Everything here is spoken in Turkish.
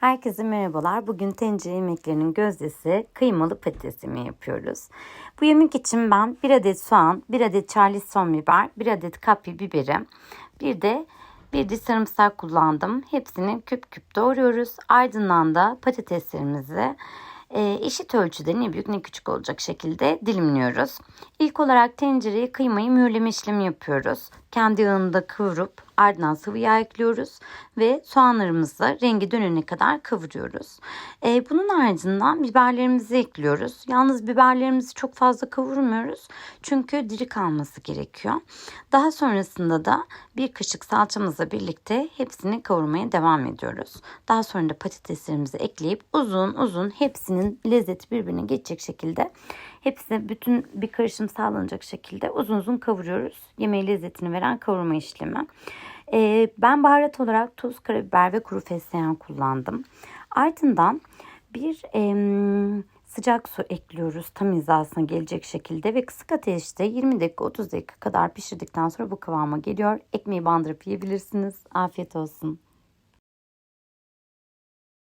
Herkese merhabalar. Bugün tencere yemeklerinin gözdesi kıymalı patates yemeği yapıyoruz. Bu yemek için ben 1 adet soğan, 1 adet charleston biber, 1 adet kapya biberi, bir de bir de sarımsak kullandım. Hepsini küp küp doğruyoruz. Ardından da patateslerimizi e, eşit ölçüde ne büyük ne küçük olacak şekilde dilimliyoruz. İlk olarak tencereye kıymayı mühürleme işlemi yapıyoruz. Kendi yağında kavurup ardından sıvı yağ ekliyoruz ve soğanlarımızı rengi dönene kadar kavuruyoruz. E, bunun ardından biberlerimizi ekliyoruz. Yalnız biberlerimizi çok fazla kavurmuyoruz çünkü diri kalması gerekiyor. Daha sonrasında da bir kaşık salçamızla birlikte hepsini kavurmaya devam ediyoruz. Daha sonra da patateslerimizi ekleyip uzun uzun hepsinin lezzeti birbirine geçecek şekilde hepsine bütün bir karışım sağlanacak şekilde uzun uzun kavuruyoruz. Yemeği lezzetini veren kavurma işlemi. Ee, ben baharat olarak tuz, karabiber ve kuru fesleğen kullandım. Ardından bir em, sıcak su ekliyoruz tam hizasına gelecek şekilde ve kısık ateşte 20 dakika 30 dakika kadar pişirdikten sonra bu kıvama geliyor. Ekmeği bandırıp yiyebilirsiniz. Afiyet olsun.